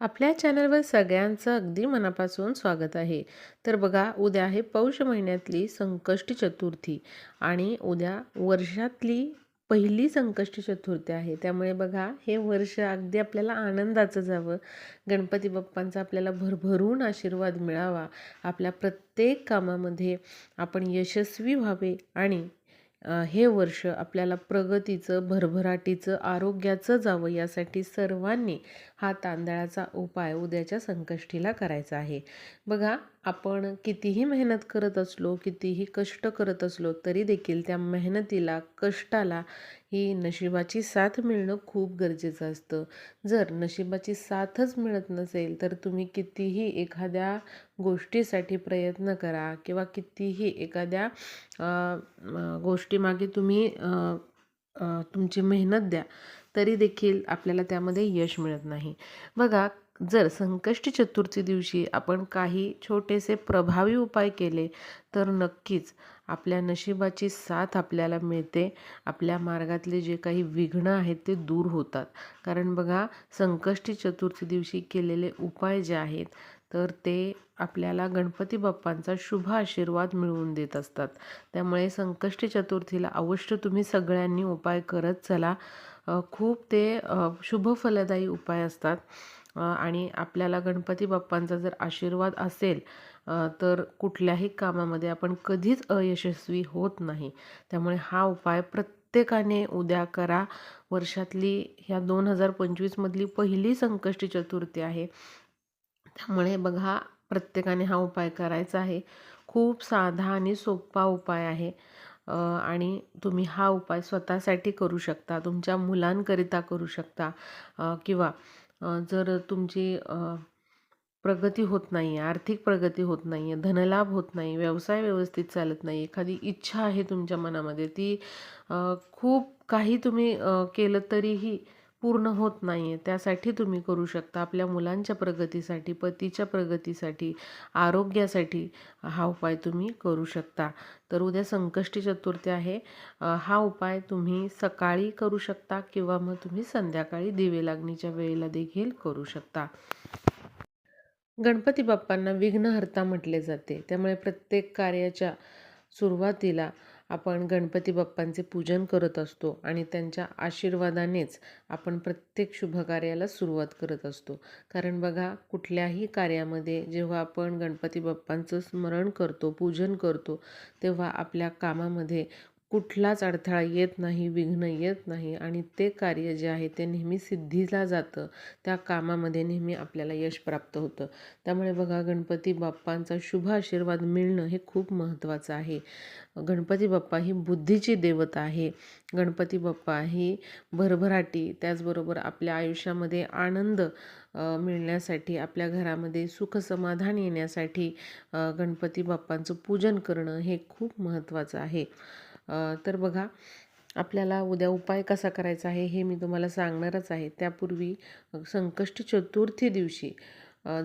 आपल्या चॅनलवर सगळ्यांचं अगदी मनापासून स्वागत आहे. तर बघा उद्या आहे पौष महिन्यातली संकष्टी चतुर्थी आणि उद्या वर्षातली पहिली संकष्टी चतुर्थी आहे. त्यामुळे बघा हे वर्ष अगदी आपल्याला आनंदाचं जावं. गणपती बाप्पांचा आपल्याला भरभरून आशीर्वाद मिळावा. आपल्या प्रत्येक कामामध्ये आपण यशस्वी व्हावे आणि हे वर्ष आपल्याला प्रगतीचं भरभराटीचं आरोग्याचं जावं यासाठी सर्वांनी हा तांदळाचा उपाय उद्याच्या संकष्टीला करायचा आहे. बघा आपण कितीही मेहनत करत असलो कितीही कष्ट करत असलो तरी देखील त्या मेहनतीला कष्टाला ही नशिबाची साथ मिळणं खूप गरजेचं असतं. जर नशिबाची साथच मिळत नसेल तर तुम्ही कितीही एखाद्या गोष्टीसाठी प्रयत्न करा किंवा कितीही एखाद्या गोष्टीमागे तुम्ही तुमची मेहनत द्या तरी देखील आपल्याला त्यामध्ये यश मिळत नाही. बघा जर संकष्टी चतुर्थी दिवशी आपण काही छोटेसे प्रभावी उपाय केले तर नक्कीच आपल्या नशिबाची साथ आपल्याला मिळते. आपल्या मार्गातले जे काही विघ्न आहेत ते दूर होतात. कारण बघा संकष्टी चतुर्थी दिवशी केलेले उपाय जे आहेत तर ते आपल्याला गणपती बाप्पांचा शुभ आशीर्वाद मिळवून देत असतात. त्यामुळे संकष्टी चतुर्थीला अवश्य तुम्ही सगळ्यांनी उपाय करत चला. खूप ते शुभ फलदायी उपाय असतात. आणि आपल्याला गणपती बाप्पांचा जर आशीर्वाद असेल तर कुठल्याही कामामध्ये आपण कधीच अयशस्वी होत नाही. त्यामुळे हा उपाय प्रत्येकाने उद्या करा. वर्षातली ह्या दोन हजार पंचवीसमधली पहिली संकष्टी चतुर्थी आहे. त्यामुळे बघा प्रत्येकाने हा उपाय करायचा आहे. खूप साधा आणि सोपा उपाय आहे. आणि तुम्ही हा उपाय स्वतःसाठी करू शकता तुमच्या मुलांकरिता करू शकता किंवा जर तुमची प्रगती होत नाही आहे आर्थिक प्रगती होत नाही आहे धनलाभ होत नाही व्यवसाय व्यवस्थित चालत नाही एखादी इच्छा आहे तुमच्या मनामध्ये ती खूप काही तुम्ही केलं तरीही पूर्ण होत नाही आहे त्यासाठी तुम्ही करू शकता. आपल्या मुलांच्या प्रगतीसाठी पतीच्या प्रगतीसाठी आरोग्यासाठी हा उपाय तुम्ही करू शकता. तर उद्या संकष्टी चतुर्थी आहे. हा उपाय तुम्ही सकाळी करू शकता किंवा मग तुम्ही संध्याकाळी दिवे लागणीच्या वेळेला देखील करू शकता. गणपती बाप्पांना विघ्नहर्ता म्हटले जाते. त्यामुळे प्रत्येक कार्याच्या सुरुवातीला आपण गणपती बाप्पांचे पूजन करत असतो आणि त्यांच्या आशीर्वादानेच आपण प्रत्येक शुभकार्याला सुरुवात करत असतो. कारण बघा कुठल्याही कार्यामध्ये जेव्हा आपण गणपती बाप्पांचं स्मरण करतो पूजन करतो तेव्हा आपल्या कामामध्ये कुठलाच अडथळा येत नाही विघ्न येत नाही आणि ते कार्य जे आहे ते नेहमी सिद्धीला जातं. त्या कामामध्ये नेहमी आपल्याला यश प्राप्त होतं. त्यामुळे बघा गणपती बाप्पांचा शुभ आशीर्वाद मिळणं हे खूप महत्त्वाचं आहे. गणपती बाप्पा ही बुद्धीची देवता आहे. गणपती बाप्पा ही भरभराटी त्याचबरोबर आपल्या आयुष्यामध्ये आनंद मिळण्यासाठी आपल्या घरामध्ये सुखसमाधान येण्यासाठी गणपती बाप्पांचं पूजन करणं हे खूप महत्त्वाचं आहे. तर बघा आपल्याला उद्या उपाय कसा करायचा आहे हे मी तुम्हाला सांगणारच आहे. त्यापूर्वी संकष्ट चतुर्थी दिवशी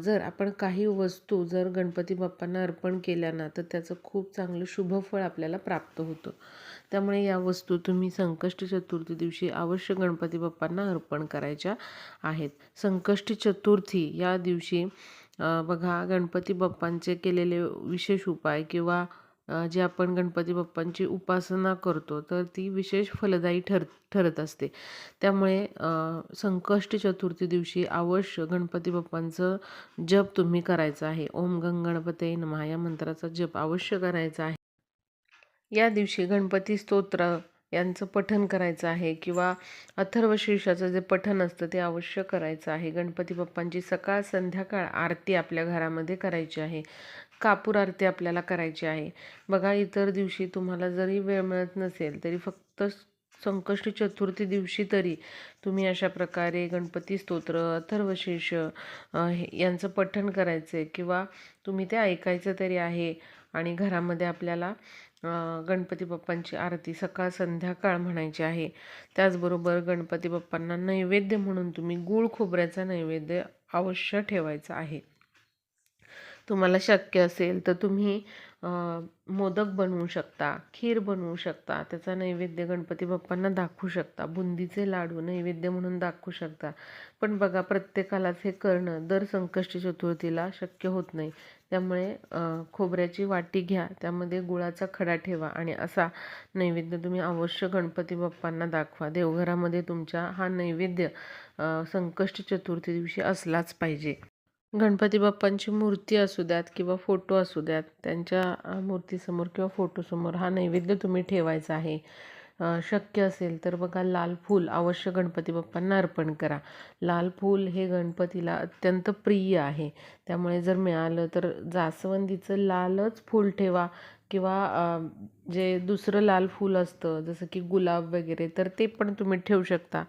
जर आपण काही वस्तू जर गणपती बाप्पांना अर्पण केल्या ना तर त्याचं खूप चांगलं शुभफळ आपल्याला प्राप्त होतं. त्यामुळे या वस्तू तुम्ही संकष्टी चतुर्थी दिवशी अवश्य गणपती बाप्पांना अर्पण करायच्या आहेत. संकष्टी चतुर्थी या दिवशी बघा गणपती बाप्पांचे केलेले विशेष उपाय किंवा जे आपण गणपती बाप्पांची उपासना करतो तर ती विशेष फलदायी ठर ठरत असते. त्यामुळे संकष्ट चतुर्थी दिवशी अवश्य गणपती बाप्पांचं जप तुम्ही करायचं आहे. ओम गंग गणपते नमः या मंत्राचा जप अवश्य करायचा आहे. या दिवशी गणपती स्तोत्र यांचं पठन करायचं आहे किंवा अथर्व शीर्षाचं जे पठन असतं ते अवश्य करायचं आहे. गणपती बाप्पांची सकाळ संध्याकाळ आरती आपल्या घरामध्ये करायची आहे. कापूर आरती आपल्याला करायची आहे. बघा इतर दिवशी तुम्हाला जरी वेळ मिळत नसेल तरी फक्त संकष्टी चतुर्थी दिवशी तरी तुम्ही अशा प्रकारे गणपती स्तोत्र अथर्वशीर्ष यांचं पठण करायचं आहे किंवा तुम्ही ते ऐकायचं तरी आहे आणि घरामध्ये आपल्याला गणपती बाप्पांची आरती सकाळ संध्याकाळ म्हणायची आहे. त्याचबरोबर गणपती बाप्पांना नैवेद्य म्हणून तुम्ही गूळ खोबऱ्याचा नैवेद्य अवश्य ठेवायचा आहे. तुम्हाला शक्य असेल तर तुम्ही मोदक बनवू शकता खीर बनवू शकता त्याचा नैवेद्य गणपती बाप्पांना दाखवू शकता बुंदीचे लाडू नैवेद्य म्हणून दाखवू शकता. पण बघा प्रत्येकालाच हे करणं दर संकष्टी चतुर्थीला शक्य होत नाही. त्यामुळे खोबऱ्याची वाटी घ्या त्यामध्ये गुळाचा खडा ठेवा आणि असा नैवेद्य तुम्ही अवश्य गणपती बाप्पांना दाखवा. देवघरामध्ये तुमच्या हा नैवेद्य संकष्टी चतुर्थी दिवशी असलाच पाहिजे. गणपती बाप्पांची मूर्ती असू द्यात किंवा फोटो असू द्यात त्यांच्या मूर्तीसमोर किंवा फोटोसमोर हा नैवेद्य तुम्ही ठेवायचा आहे. शक्य असेल तर बघा लाल फूल अवश्य गणपती बाप्पांना अर्पण करा. लाल फूल हे गणपतीला अत्यंत प्रिय आहे. त्यामुळे जर मिळालं तर जास्वंदीचं लालच फूल ठेवा. किंवा जे दुसरं लाल फूल असतं जसं की गुलाब वगैरे तर ते पण तुम्ही ठेवू शकता.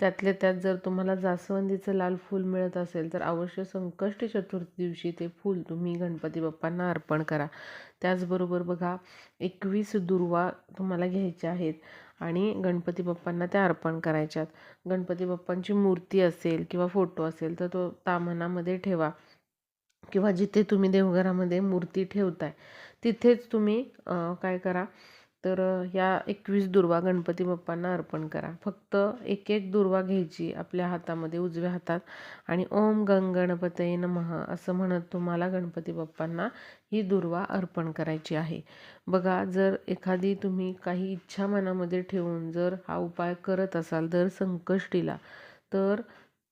त्यातल्या त्यात जर तुम्हाला जास्वंदीचं लाल फूल मिळत असेल तर अवश्य संकष्टी चतुर्थी दिवशी ते फूल तुम्ही गणपती बाप्पांना अर्पण करा. त्याचबरोबर बघा एकवीस दुर्वा तुम्हाला घ्यायच्या आहेत आणि गणपती बाप्पांना त्या अर्पण करायच्यात. गणपती बाप्पांची मूर्ती असेल किंवा फोटो असेल तर तो ताम्हणामध्ये ठेवा. किंवा जिथे तुम्ही देवघरामध्ये मूर्ती ठेवताय तिथेच तुम्ही काय करा तर या एकवीस दुर्वा गणपती बाप्पांना अर्पण करा. फक्त एक एक दुर्वा घ्यायची आपल्या हातामध्ये उजव्या हातात. आणि ओम गंग गणपतये नमः असं म्हणत तुम्हाला गणपती बाप्पांना ही दुर्वा अर्पण करायची आहे. बघा जर एखादी तुम्ही काही इच्छा मनामध्ये ठेवून जर हा उपाय करत असाल दर संकष्टीला तर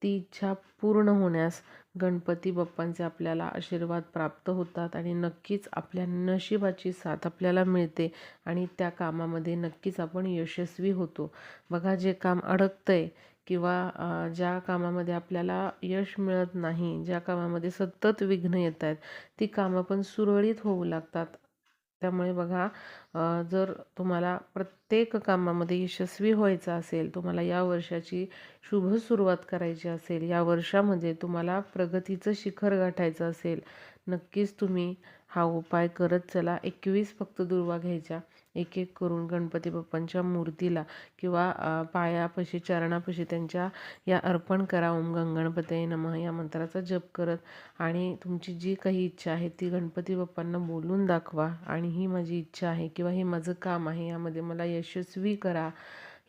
ती इच्छा पूर्ण होण्यास गणपती बाप्पांचे आपल्याला आशीर्वाद प्राप्त होतात आणि नक्कीच आपल्या नशिबाची साथ आपल्याला मिळते आणि त्या कामामध्ये नक्कीच आपण यशस्वी होतो. बघा जे काम अडकतंय किंवा ज्या कामामध्ये आपल्याला यश मिळत नाही ज्या कामामध्ये सतत विघ्न येत आहेत ती कामं पण सुरळीत होऊ लागतात. त्यामुळे बघा जर तुम्हाला प्रत्येक कामामध्ये यशस्वी व्हायचं असेल तुम्हाला या वर्षाची शुभ सुरुवात करायची असेल या वर्षामध्ये तुम्हाला प्रगतीचं शिखर गाठायचं असेल नक्कीच तुम्ही हा उपाय करत चला. एकवीस फक्त दुर्वा घ्यायच्या. एक एक करून गणपती बाप्पांच्या मूर्तीला किंवा पायापाशी चरणापाशी त्यांच्या या अर्पण करा ओम गंगणपते नमः या मंत्राचा जप करत आणि तुमची जी काही इच्छा आहे ती गणपती बाप्पांना बोलून दाखवा आणि ही माझी इच्छा आहे किंवा हे माझं काम आहे यामध्ये मला यशस्वी करा.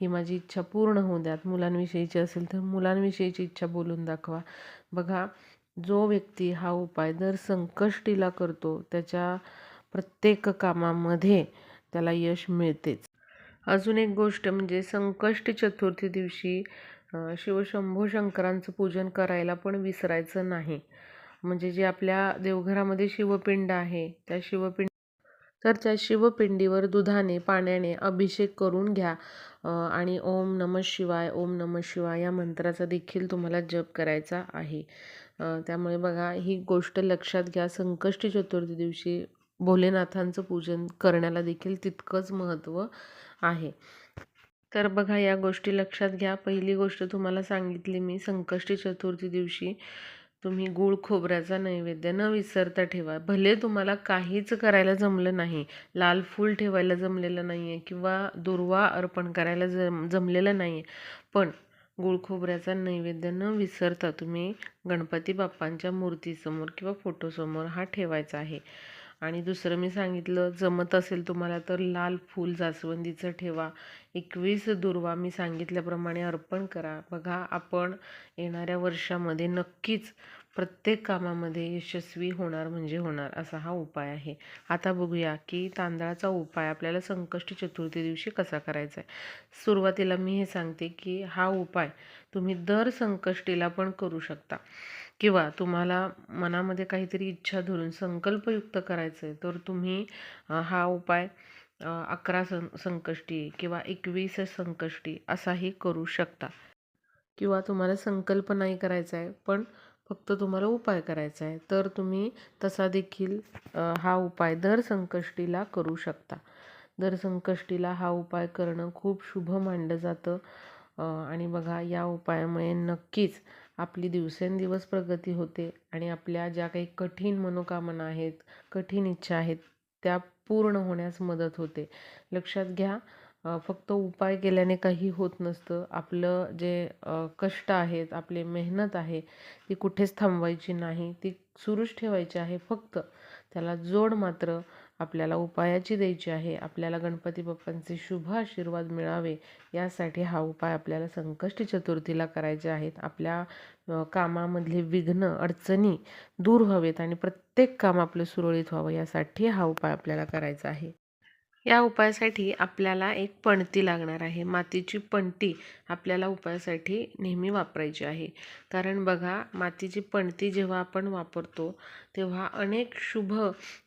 ही माझी इच्छा पूर्ण होऊ द्यात. मुलांविषयीची असेल तर मुलांविषयीची इच्छा बोलून दाखवा. बघा जो व्यक्ती हा उपाय दर संकष्टीला करतो त्याच्या प्रत्येक कामामध्ये त्याला यश मिळतेच. अजून एक गोष्ट म्हणजे संकष्ट चतुर्थी दिवशी शिवशंभू शंकरांचं पूजन करायला पण विसरायचं नाही. म्हणजे जे आपल्या देवघरामध्ये शिवपिंड आहे त्या शिवपिंड तर त्या शिवपिंडीवर दुधाने पाण्याने अभिषेक करून घ्या. आणि ओम नम शिवाय ओम नम शिवाय या मंत्राचा देखील तुम्हाला जप करायचा आहे. त्यामुळे बघा ही गोष्ट लक्षात घ्या. संकष्टी चतुर्थी दिवशी भोलेनाथांचं पूजन करण्याला देखील तितकंच महत्त्व आहे. तर बघा या गोष्टी लक्षात घ्या. पहिली गोष्ट तुम्हाला सांगितली मी संकष्टी चतुर्थी दिवशी तुम्ही गूळ खोबऱ्याचा नैवेद्य न विसरता ठेवा. भले तुम्हाला काहीच करायला जमलं नाही लाल फूल ठेवायला जमलेलं नाही आहे किंवा दुर्वा अर्पण करायला जम जमलेलं नाही आहे पण गूळ खोबऱ्याचा नैवेद्य न विसरता तुम्ही गणपती बाप्पांच्या मूर्तीसमोर किंवा फोटोसमोर हा ठेवायचा आहे. आणि दुसरं मी सांगितलं जमत असेल तुम्हाला तर लाल फूल जास्वंदीचं ठेवा. एकवीस दुर्वा मी सांगितल्याप्रमाणे अर्पण करा. बघा आपण येणाऱ्या वर्षामध्ये नक्कीच प्रत्येक कामामध्ये यशस्वी होणार म्हणजे होणार असा हा उपाय आहे. आता बघूया की तांदळाचा उपाय आपल्याला संकष्टी चतुर्थी दिवशी कसा करायचा आहे. सुरुवातीला मी हे सांगते की हा उपाय तुम्ही दर संकष्टीला पण करू शकता. किंवा तुम्हाला मनामध्ये काहीतरी इच्छा धरून संकल्पयुक्त करायचं आहे तर तुम्ही हा उपाय अकरा सं संकष्टी किंवा एकवीस संकष्टी असाही करू शकता. किंवा तुम्हाला संकल्प नाही करायचा आहे पण फक्त तुम्हाला उपाय करायचा आहे तर तुम्ही तसा देखील हा उपाय दर संकष्टीला करू शकता. दर संकष्टीला हा उपाय करणं खूप शुभ मानलं जातं आणि बघा या उपायामुळे नक्कीच आपली दिवसेंदिवस प्रगती होते आणि आपल्या ज्या काही कठीण मनोकामना आहेत कठीण इच्छा आहेत त्या पूर्ण होण्यास मदत होते. लक्षात घ्या फक्त उपाय केल्याने काही होत नसतं. आपलं जे कष्ट आहेत आपली मेहनत आहे ती कुठेच थांबवायची नाही. ती सुरूच ठेवायची आहे फक्त त्याला जोड मात्र आपल्याला उपायाची द्यायची आहे. आपल्याला गणपती बाप्पांचे शुभ आशीर्वाद मिळावे यासाठी हा उपाय आपल्याला संकष्टी चतुर्थीला करायचे आहेत. आपल्या कामामधले विघ्न अडचणी दूर व्हावेत आणि प्रत्येक काम आपलं सुरळीत व्हावं यासाठी हा उपाय आपल्याला करायचा आहे. या उपायासाठी आपल्याला एक पणती लागणार आहे. मातीची पणती आपल्याला उपायासाठी नेहमी वापरायची आहे. कारण बघा मातीची पणती जेव्हा आपण वापरतो तेव्हा अनेक शुभ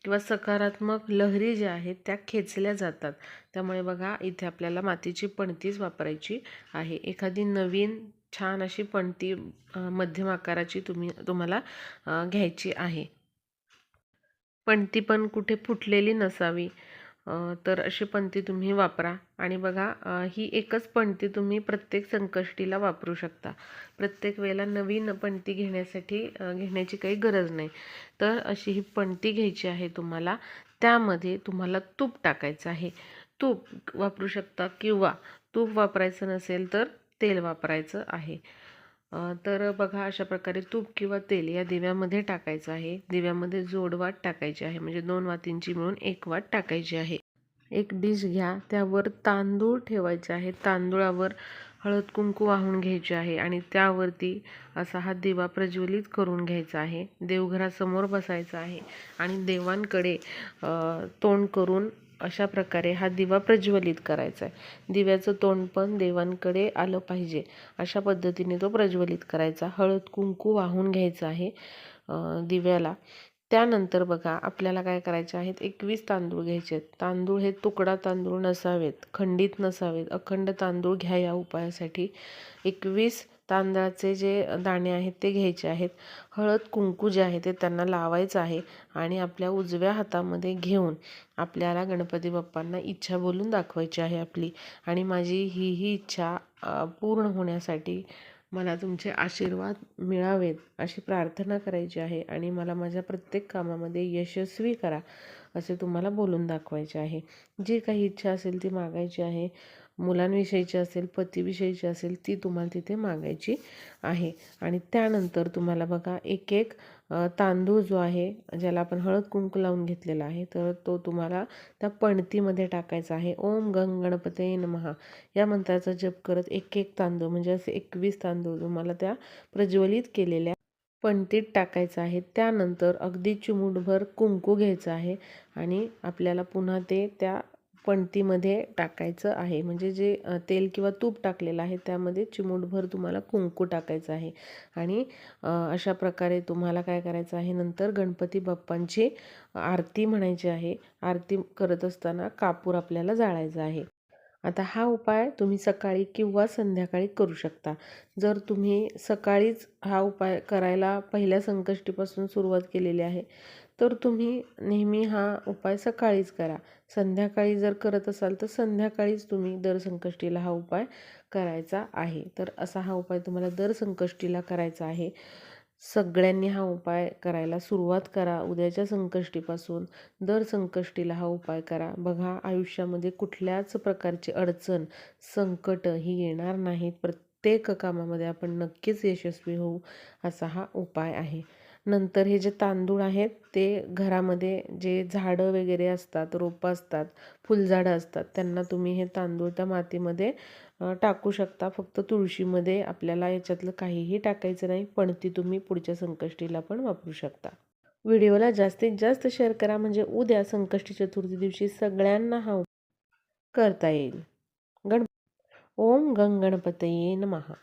किंवा सकारात्मक लहरी ज्या आहेत त्या खेचल्या जातात. त्यामुळे बघा इथे आपल्याला मातीची पणतीच वापरायची आहे. एखादी नवीन छान अशी पणती मध्यम आकाराची तुम्ही तुम्हाला घ्यायची आहे. पणती पण कुठे फुटलेली नसावी. तर अशी पणती तुम्ही वापरा. आणि बघा ही एकच पणती तुम्ही प्रत्येक संकष्टीला वापरू शकता. प्रत्येक वेळेला नवीन पणती घेण्यासाठी घेण्याची काही गरज नाही. तर अशी ही पणती घ्यायची आहे तुम्हाला. त्यामध्ये तुम्हाला तूप टाकायचं आहे. तूप वापरू शकता किंवा तूप वापरायचं नसेल तर तेल वापरायचं आहे. तर बघा अशा प्रकारे तूप किंवा तेल या दिव्यामध्ये टाकायचं आहे. दिव्यामध्ये जोडवाट टाकायची आहे. म्हणजे दोन वातींची मिळून एक वाट टाकायची आहे. एक डिश घ्या. त्यावर तांदूळ ठेवायचे आहे. तांदूळावर हळद कुंकू वाहून घ्यायचे आहे आणि त्यावरती असा हा दिवा प्रज्वलित करून घ्यायचा आहे. देवघरासमोर बसायचा आहे आणि देवांकडे तोंड करून अशा प्रकारे हा दिवा प्रज्वलित करायचा आहे. दिव्याचं तोंड पण देवांकडे आलं पाहिजे. अशा पद्धतीने तो प्रज्वलित करायचा. हळद कुंकू वाहून घ्यायचं आहे दिव्याला. त्यानंतर बघा आपल्याला काय करायचे आहेत? एकवीस तांदूळ घ्यायचे आहेत. तांदूळ हे तुकडा तांदूळ नसावेत खंडित नसावेत. अखंड तांदूळ घ्या या उपायासाठी. एकवीस तांदळाचे जे दाणे आहेत ते घ्यायचे आहेत. हळद कुंकू जे आहे ते त्यांना लावायचं आहे आणि आपल्या उजव्या हातामध्ये घेऊन आपल्याला गणपती बाप्पांना इच्छा बोलून दाखवायची आहे आपली. आणि माझी ही ही इच्छा पूर्ण होण्यासाठी मला तुमचे आशीर्वाद मिळावेत अशी प्रार्थना करायची आहे आणि मला माझ्या प्रत्येक कामामध्ये यशस्वी करा असे तुम्हाला बोलून दाखवायचे आहे. जी काही इच्छा असेल ती मागायची आहे. मुलांविषयीची असेल पतीविषयीची असेल ती तुम्हाला तिथे मागायची आहे. आणि त्यानंतर तुम्हाला बघा एक एक तांदूळ जो आहे ज्याला आपण हळद कुंकू लावून घेतलेला आहे तर तो तुम्हाला त्या पणतीमध्ये टाकायचा आहे. ओम गंग गणपते नमहा या मंत्राचा जप करत एक एक तांदूळ म्हणजे असे एकवीस तांदूळ तुम्हाला त्या प्रज्वलित केलेल्या पणतीत टाकायचं आहे. त्यानंतर अगदी चिमूटभर कुंकू घ्यायचं आहे. आणि आपल्याला पुन्हा ते त्या पणतीमध्ये टाकायचं आहे. म्हणजे जे तेल किंवा तूप टाकलेलं आहे त्यामध्ये चिमूटभर तुम्हाला कुंकू टाकायचं आहे. आणि अशा प्रकारे तुम्हाला काय करायचं आहे नंतर गणपती बाप्पांची आरती म्हणायची आहे. आरती करत असताना कापूर आपल्याला जाळायचा आहे. आता हा उपाय तुम्ही सकाळी किंवा संध्याकाळी करू शकता. जर तुम्ही सकाळीच हा उपाय करायला पहिल्या संकष्टीपासून सुरुवात केलेली आहे तर तुम्ही नेहमी हा उपाय सकाळीच करा. संध्याकाळी जर करत असाल तर संध्याकाळीच तुम्ही दर संकष्टीला हा उपाय करायचा आहे. तर असा हा उपाय तुम्हाला दर संकष्टीला करायचा आहे. सगळ्यांनी हा उपाय करायला सुरुवात करा. उद्याच्या संकष्टीपासून दर संकष्टीला हा उपाय करा. बघा आयुष्यामध्ये कुठल्याच प्रकारची अडचण संकट ही येणार नाहीत. प्रत्येक कामामध्ये आपण नक्कीच यशस्वी होऊ असा हा उपाय आहे. नंतर हे जे तांदूळ आहेत ते घरामध्ये जे झाडं वगैरे असतात रोपं असतात फुलझाडं असतात त्यांना तुम्ही हे तांदूळ त्या मातीमध्ये टाकू शकता. फक्त तुळशीमध्ये आपल्याला याच्यातलं काहीही टाकायचं नाही पण ती तुम्ही पुढच्या संकष्टीला पण वापरू शकता. व्हिडिओला जास्तीत जास्त शेअर करा म्हणजे उद्या संकष्टी चतुर्थी दिवशी सगळ्यांना हा करता येईल. गण ओम गंग गणपतये नमः.